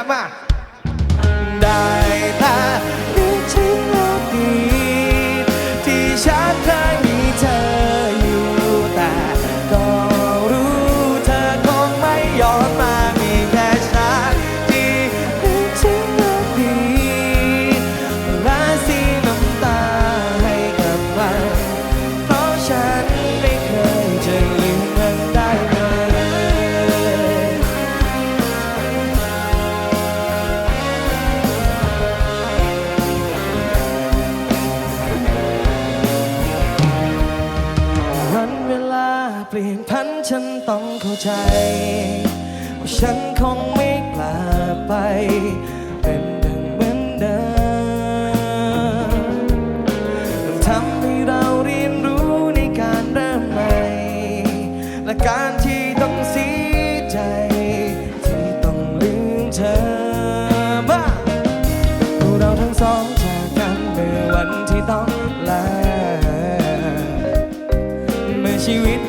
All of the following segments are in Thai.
ะมา เปลี่ยนพันฉันต้องเข้าใจ ว่าฉันคงไม่กลับไป เป็นดังเหมือนเดิมทำให้เราเรียนรู้ในการเริ่มใหม่ และการที่ต้องเสียใจ ที่ต้องลืมเธอบ้าเราทั้งสองจากกันเมื่อวันที่ต้องลาเมื่อชีวิต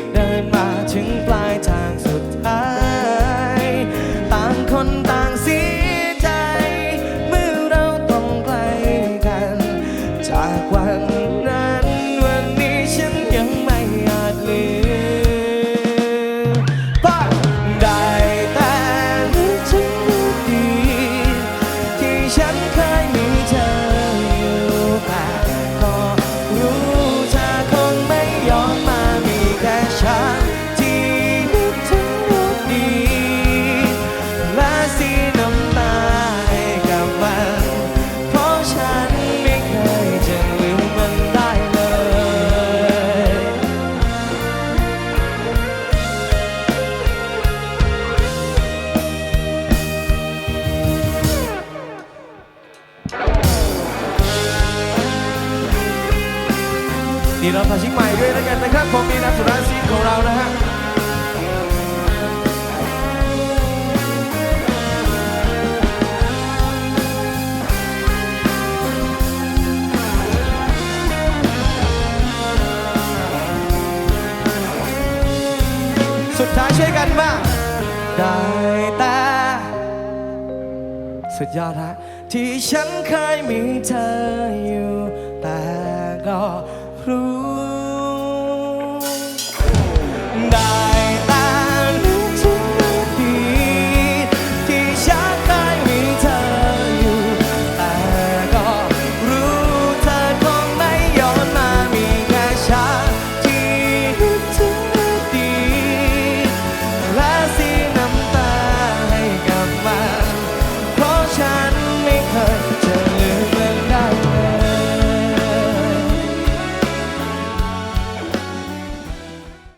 นี่เราพาชิกใหม่ด้วยแล้วกันนะครับผมมีนักสุราซีของเรานะฮะสุดท้ายช่วยกันมางได้แต่สุดยอดฮะที่ฉันเคยมีเธอ